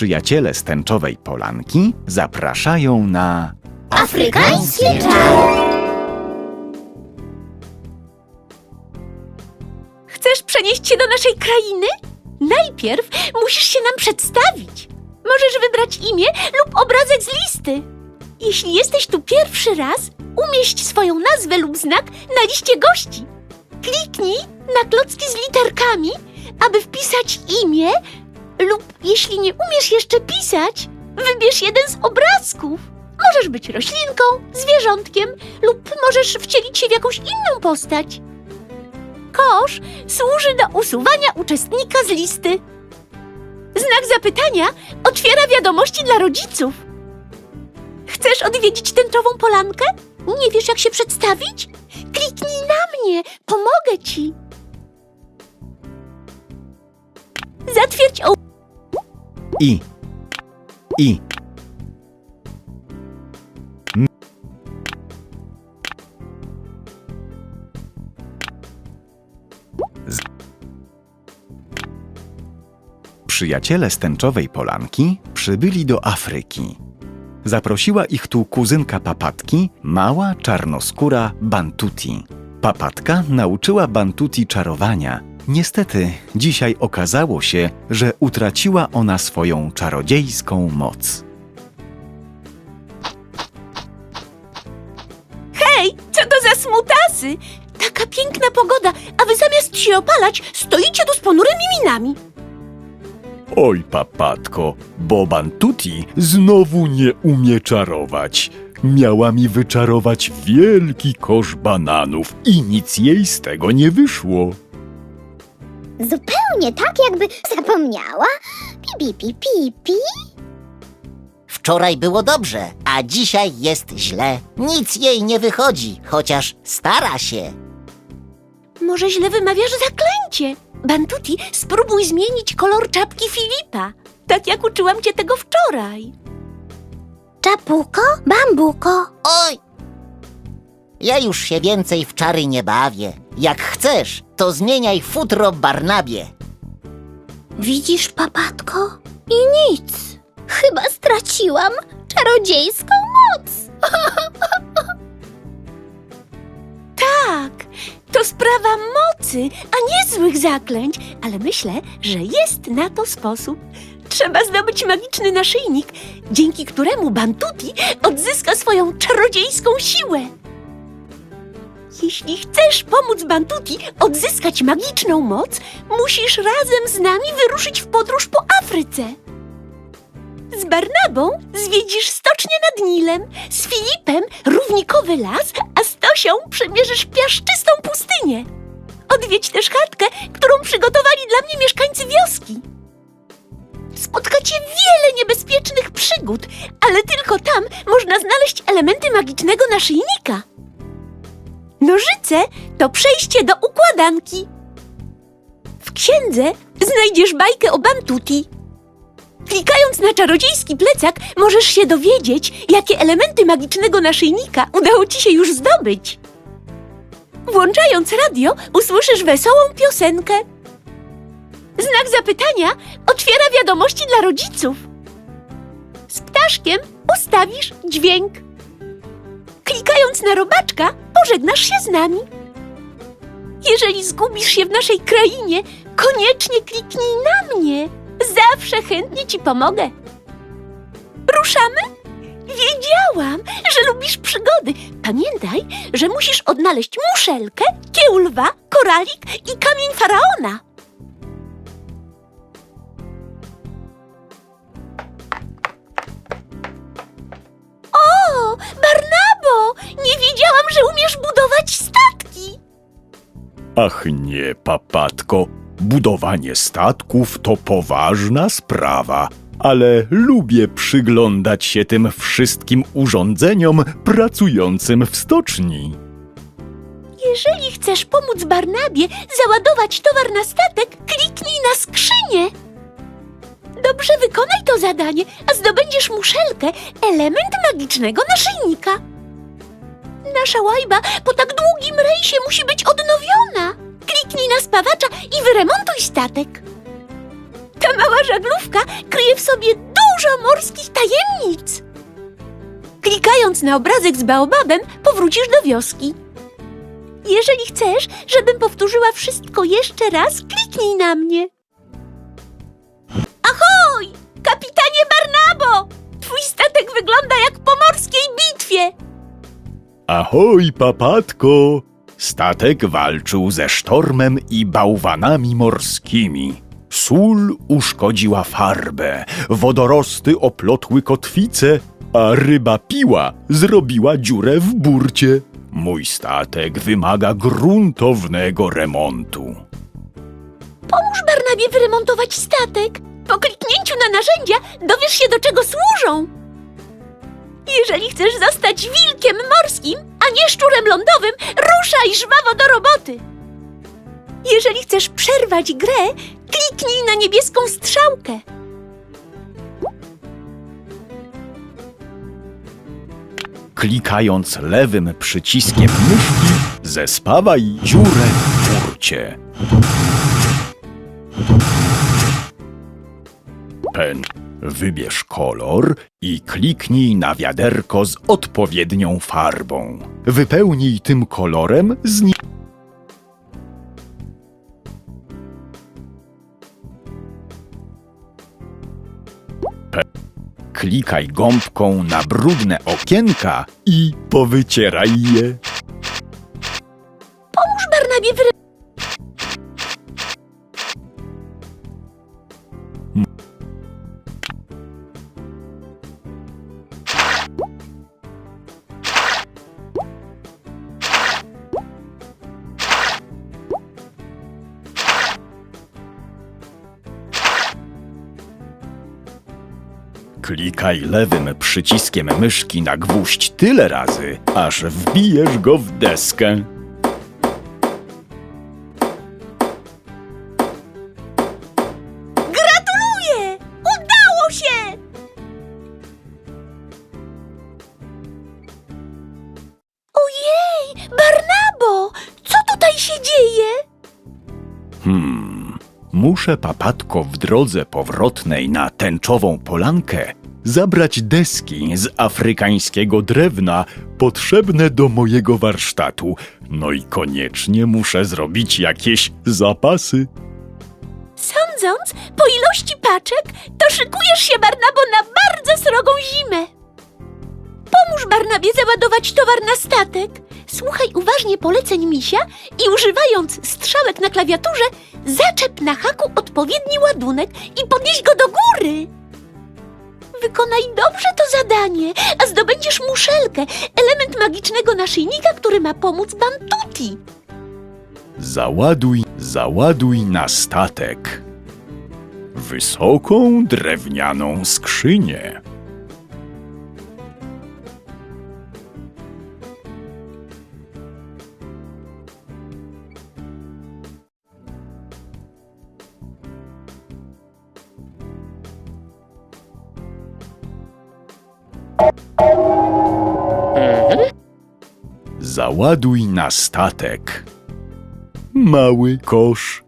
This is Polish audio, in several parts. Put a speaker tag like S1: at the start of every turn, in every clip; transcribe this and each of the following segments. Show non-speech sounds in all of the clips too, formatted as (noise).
S1: Przyjaciele z tęczowej polanki zapraszają na
S2: Afrykańskie czary.
S3: Chcesz przenieść się do naszej krainy? Najpierw musisz się nam przedstawić. Możesz wybrać imię lub obrazek z listy. Jeśli jesteś tu pierwszy raz, umieść swoją nazwę lub znak na liście gości. Kliknij na klocki z literkami, aby wpisać imię lub jeśli nie umiesz jeszcze pisać, wybierz jeden z obrazków. Możesz być roślinką, zwierzątkiem lub możesz wcielić się w jakąś inną postać. Kosz służy do usuwania uczestnika z listy. Znak zapytania otwiera wiadomości dla rodziców. Chcesz odwiedzić tęczową polankę? Nie wiesz, jak się przedstawić? Kliknij na mnie, pomogę ci. Zatwierdź o...
S1: I. I. Z. Przyjaciele z tęczowej polanki przybyli do Afryki. Zaprosiła ich tu kuzynka papatki, mała czarnoskóra Bantuti. Papatka nauczyła Bantuti czarowania. Niestety, dzisiaj okazało się, że utraciła ona swoją czarodziejską moc.
S3: Hej, co to za smutasy? Taka piękna pogoda, a wy zamiast się opalać, stoicie tu z ponurymi minami.
S1: Oj, papatko, bo Bantuti znowu nie umie czarować. Miała mi wyczarować wielki kosz bananów i nic jej z tego nie wyszło.
S2: Zupełnie tak, jakby zapomniała. Pi, pi, pi, pi, pi.
S4: Wczoraj było dobrze, a dzisiaj jest źle. Nic jej nie wychodzi, chociaż stara się.
S3: Może źle wymawiasz zaklęcie? Bantuti, spróbuj zmienić kolor czapki Filipa. Tak jak uczyłam cię tego wczoraj.
S2: Czapuko, bambuko.
S4: Oj! Ja już się więcej w czary nie bawię. Jak chcesz, to zmieniaj futro Barnabie.
S2: Widzisz, papatko? I nic. Chyba straciłam czarodziejską moc. (laughs)
S3: Tak, to sprawa mocy, a nie złych zaklęć, ale myślę, że jest na to sposób. Trzeba zdobyć magiczny naszyjnik, dzięki któremu Bantuti odzyska swoją czarodziejską siłę. Jeśli chcesz pomóc Bantuti odzyskać magiczną moc, musisz razem z nami wyruszyć w podróż po Afryce. Z Barnabą zwiedzisz stocznię nad Nilem, z Filipem równikowy las, a z Tosią przemierzysz piaszczystą pustynię. Odwiedź też chatkę, którą przygotowali dla mnie mieszkańcy wioski. Spotkacie wiele niebezpiecznych przygód, ale tylko tam można znaleźć elementy magicznego naszyjnika. Nożyce to przejście do układanki. W księdze znajdziesz bajkę o Bantuti. Klikając na czarodziejski plecak, możesz się dowiedzieć, jakie elementy magicznego naszyjnika udało ci się już zdobyć. Włączając radio, usłyszysz wesołą piosenkę. Znak zapytania otwiera wiadomości dla rodziców. Z ptaszkiem ustawisz dźwięk. Klikając na robaczka, pożegnasz się z nami. Jeżeli zgubisz się w naszej krainie, koniecznie kliknij na mnie. Zawsze chętnie ci pomogę. Ruszamy? Wiedziałam, że lubisz przygody. Pamiętaj, że musisz odnaleźć muszelkę, kiełlwa, koralik i kamień faraona. O, Barnabo! Nie wiedziałam, że umiesz budować statki.
S1: Ach nie, papatko, budowanie statków to poważna sprawa, ale lubię przyglądać się tym wszystkim urządzeniom pracującym w stoczni.
S3: Jeżeli chcesz pomóc Barnabie załadować towar na statek, kliknij na skrzynię. Dobrze wykonaj to zadanie, a zdobędziesz muszelkę, element magicznego naszyjnika. Nasza łajba po tak długim rejsie musi być odnowiona. Kliknij na spawacza i wyremontuj statek. Ta mała żaglówka kryje w sobie Dużo morskich tajemnic! Klikając na obrazek z baobabem, powrócisz do wioski. Jeżeli chcesz, żebym powtórzyła wszystko jeszcze raz, kliknij na mnie. Ahoj!
S1: Ahoj, papatko! Statek walczył ze sztormem i bałwanami morskimi. Sól uszkodziła farbę, wodorosty oplotły kotwice, a ryba piła zrobiła dziurę w burcie. Mój statek wymaga gruntownego remontu.
S3: Pomóż Barnabie wyremontować statek. Po kliknięciu na narzędzia dowiesz się, do czego służą. Jeżeli chcesz zostać wilkiem morskim, a nie szczurem lądowym, ruszaj żwawo do roboty. Jeżeli chcesz przerwać grę, kliknij na niebieską strzałkę.
S1: Klikając lewym przyciskiem myszki, zespawaj dziurę w burcie. Pen. Wybierz kolor i kliknij na wiaderko z odpowiednią farbą. Wypełnij tym kolorem zni... Klikaj gąbką na brudne okienka i powycieraj je. Klikaj lewym przyciskiem myszki na gwóźdź tyle razy, aż wbijesz go w deskę.
S3: Gratuluję! Udało się! Ojej, Barnabo! Co tutaj się dzieje?
S1: Hmm, muszę papatko w drodze powrotnej na tęczową polankę zabrać deski z afrykańskiego drewna potrzebne do mojego warsztatu. No i koniecznie muszę zrobić jakieś zapasy.
S3: Sądząc po ilości paczek, to szykujesz się, Barnabo, na bardzo srogą zimę. Pomóż Barnabie załadować towar na statek. Słuchaj uważnie poleceń misia i używając strzałek na klawiaturze, zaczep na haku odpowiedni ładunek i podnieś go do góry. Wykonaj dobrze to zadanie, a zdobędziesz muszelkę, element magicznego naszyjnika, który ma pomóc Bantuti.
S1: Załaduj, załaduj na statek. Wysoką drewnianą skrzynię. Załaduj na statek. Mały kosz.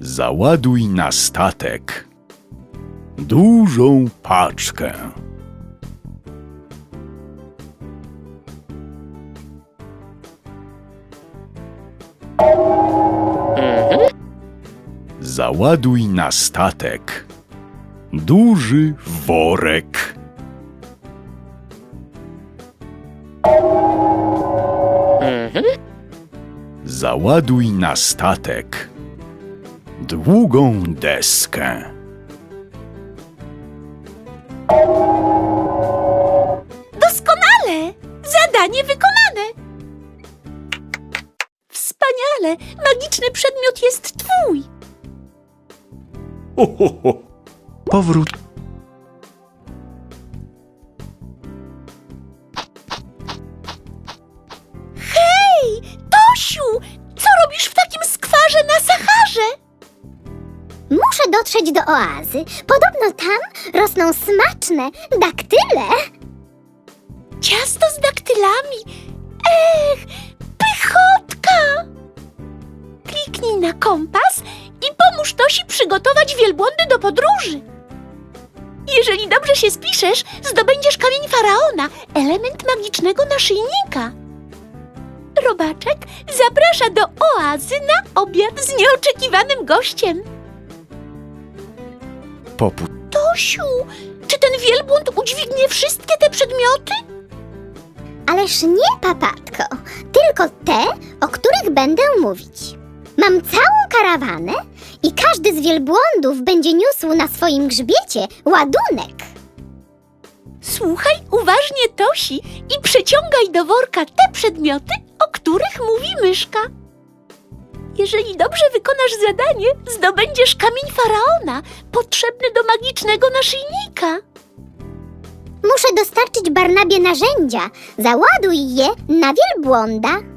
S1: Załaduj na statek. Dużą paczkę. Załaduj na statek. Duży worek. Załaduj na statek. Długą deskę.
S3: Doskonale! Zadanie wykonane! Wspaniale! Magiczny przedmiot jest twój!
S1: Ho, ho, ho. Powrót.
S3: Hej! Tosiu! Co robisz w takim skwarze na Saharze?
S2: Muszę dotrzeć do oazy. Podobno tam rosną smaczne daktyle.
S3: Ciasto z daktylami! Ech! Pychotka! Kliknij na kompas i pomóż Tosi przygotować wielbłądy do podróży. Jeżeli dobrze się spiszesz, zdobędziesz kamień faraona, element magicznego naszyjnika. Robaczek zaprasza do oazy na obiad z nieoczekiwanym gościem.
S1: Poput
S3: Tosiu, czy ten wielbłąd udźwignie wszystkie te przedmioty?
S2: Ależ nie, papatko, tylko te, o których będę mówić. Mam całą karawanę i każdy z wielbłądów będzie niósł na swoim grzbiecie ładunek.
S3: Słuchaj uważnie Tosi i przeciągaj do worka te przedmioty, o których mówi myszka. Jeżeli dobrze wykonasz zadanie, zdobędziesz kamień faraona, potrzebny do magicznego naszyjnika.
S2: Muszę dostarczyć Barnabie narzędzia. Załaduj je na wielbłąda.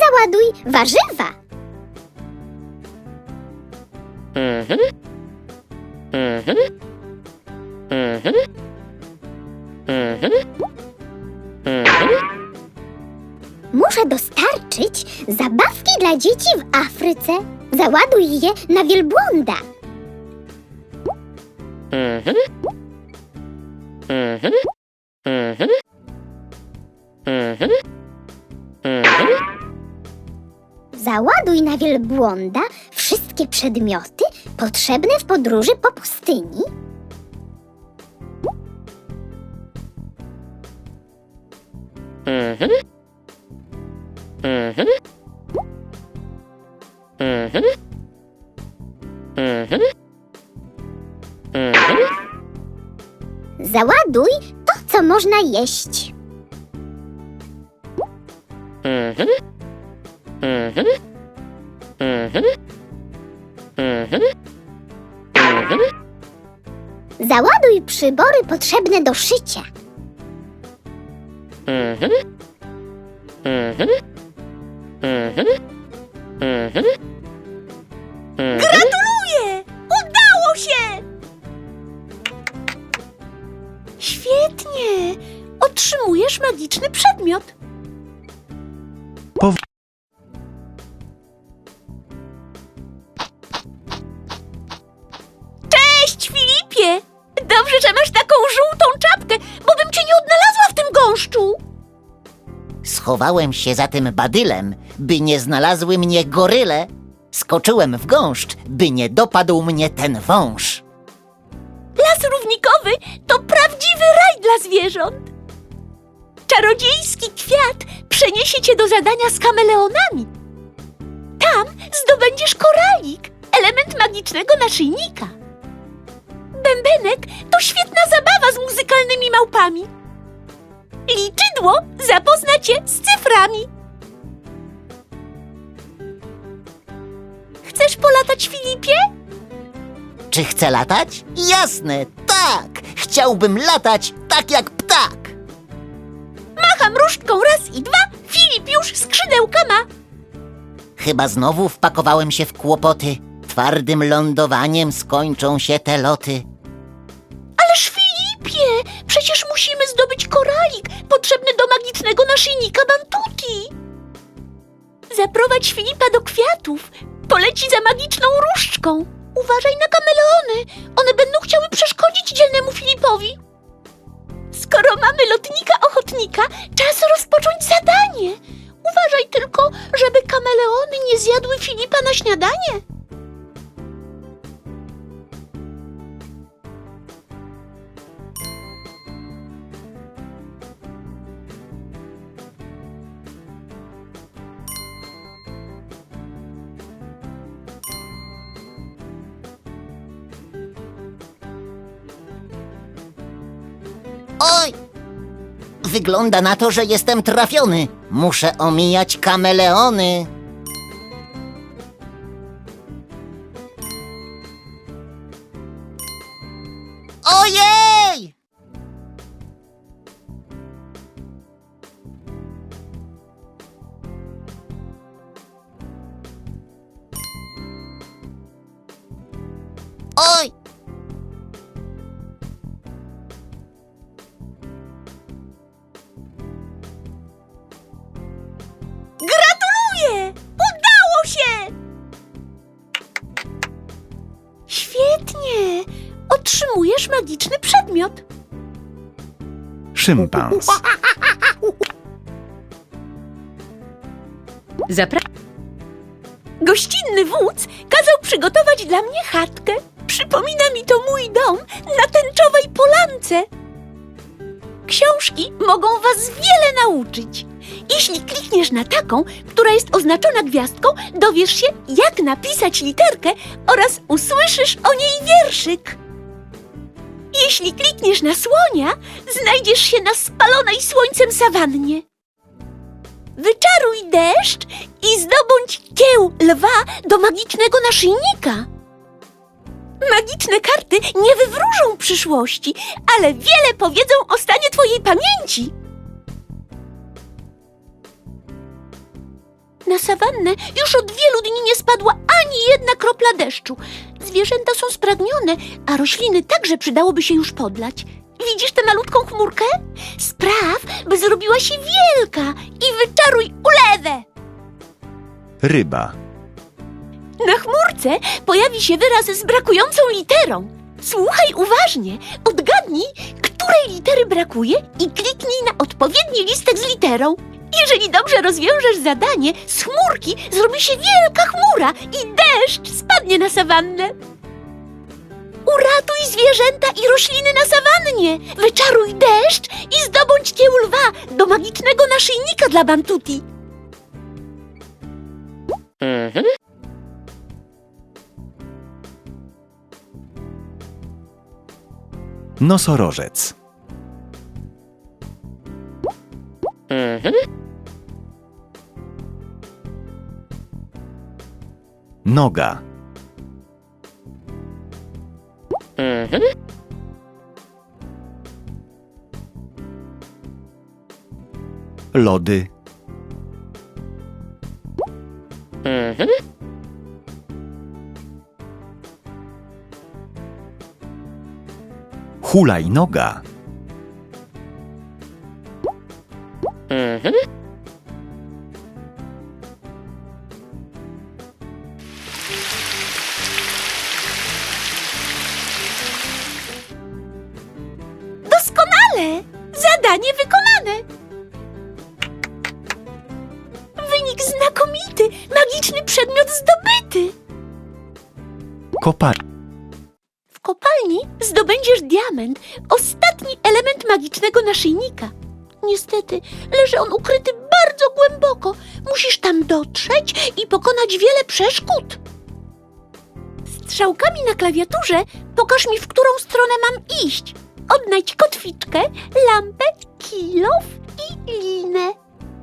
S2: Załaduj warzywa. Muszę dla dzieci w Afryce. Załaduj je na wielbłąda. Załaduj na wielbłąda wszystkie przedmioty potrzebne w podróży po pustyni. Załaduj to, co można jeść. Załaduj przybory potrzebne do szycia.
S3: Gratuluję!
S4: Schowałem się za tym badylem, by nie znalazły mnie goryle. Skoczyłem w gąszcz, by nie dopadł mnie ten wąż.
S3: Las równikowy to prawdziwy raj dla zwierząt. Czarodziejski kwiat przeniesie cię do zadania z kameleonami. Tam zdobędziesz koralik, element magicznego naszyjnika. Bębenek to świetna zabawa z muzykalnymi małpami. Liczydło zapozna cię z cyframi. Chcesz polatać, Filipie?
S4: Czy chcę latać? Jasne, tak! Chciałbym latać tak jak ptak!
S3: Macham różdżką raz i dwa, Filip już skrzydełka ma.
S4: Chyba znowu wpakowałem się w kłopoty. Twardym lądowaniem skończą się te loty.
S3: Ależ Filipie, przecież potrzebny do magicznego naszyjnika Bantuti. Zaprowadź Filipa do kwiatów. Poleci za magiczną różdżką. Uważaj na kameleony. One będą chciały przeszkodzić dzielnemu Filipowi. Skoro mamy lotnika ochotnika, czas rozpocząć zadanie. Uważaj tylko, żeby kameleony nie zjadły Filipa na śniadanie.
S4: Wygląda na to, że jestem trafiony. Muszę omijać kameleony. Ojej!
S1: Szympans.
S3: Zapra... Gościnny wódz kazał przygotować dla mnie chatkę. Przypomina mi to mój dom na tęczowej polance. Książki mogą was wiele nauczyć. Jeśli klikniesz na taką, która jest oznaczona gwiazdką, dowiesz się, jak napisać literkę oraz usłyszysz o niej wierszyk. Jeśli klikniesz na słonia, znajdziesz się na spalonej słońcem sawannie. Wyczaruj deszcz i zdobądź kieł lwa do magicznego naszyjnika. Magiczne karty nie wywróżą przyszłości, ale wiele powiedzą o stanie twojej pamięci. Na sawannę już od wielu dni nie spadła ani jedna kropla deszczu. Zwierzęta są spragnione, a rośliny także przydałoby się już podlać. Widzisz tę malutką chmurkę? Spraw, by zrobiła się wielka i wyczaruj ulewę.
S1: Ryba.
S3: Na chmurce pojawi się wyraz z brakującą literą. Słuchaj uważnie, odgadnij, której litery brakuje i kliknij na odpowiedni listek z literą. Jeżeli dobrze rozwiążesz zadanie, z chmurki zrobi się wielka chmura i deszcz spadnie na sawannę. Uratuj zwierzęta i rośliny na sawannie! Wyczaruj deszcz i zdobądź kieł lwa do magicznego naszyjnika dla Bantuti.
S1: Nosorożec. Noga. Lody. Hulajnoga.
S3: Doskonale! Niestety, leży on ukryty bardzo głęboko. Musisz tam dotrzeć i pokonać wiele przeszkód. Strzałkami na klawiaturze pokaż mi, w którą stronę mam iść. Odnajdź kotwiczkę, lampę, kilof i linę.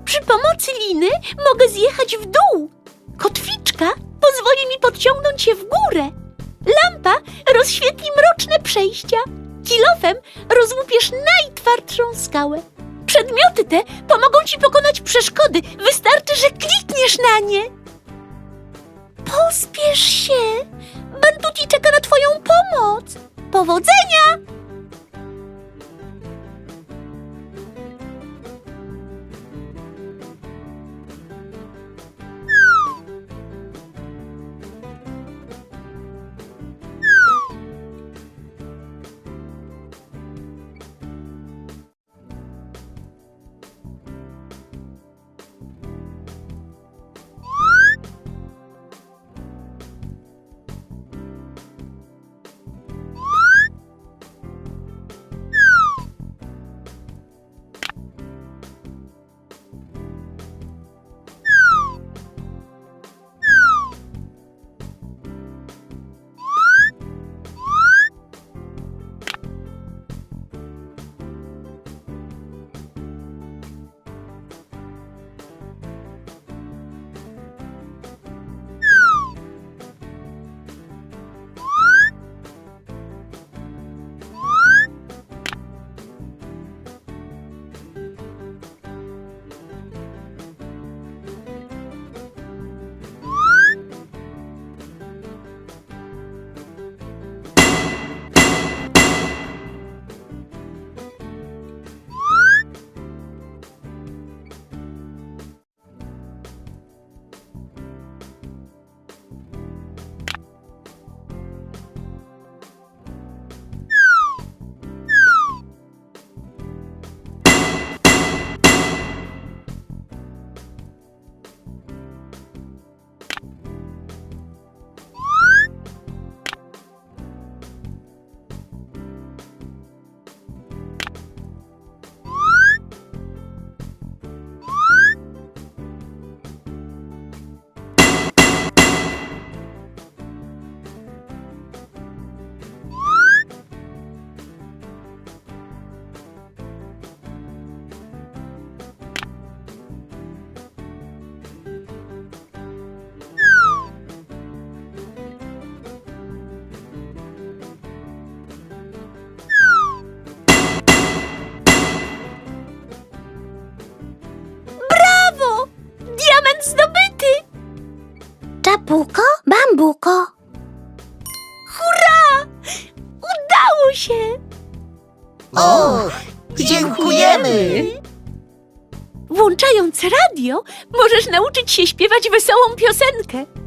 S3: Przy pomocy liny mogę zjechać w dół. Kotwiczka pozwoli mi podciągnąć się w górę. Lampa rozświetli mroczne przejścia. Kilofem rozłupiesz najtwardszą skałę. Przedmioty te pomogą ci pokonać przeszkody. Wystarczy, że klikniesz na nie. Pospiesz się. Bantuci czeka na twoją pomoc. Powodzenia! Możesz nauczyć się śpiewać wesołą piosenkę.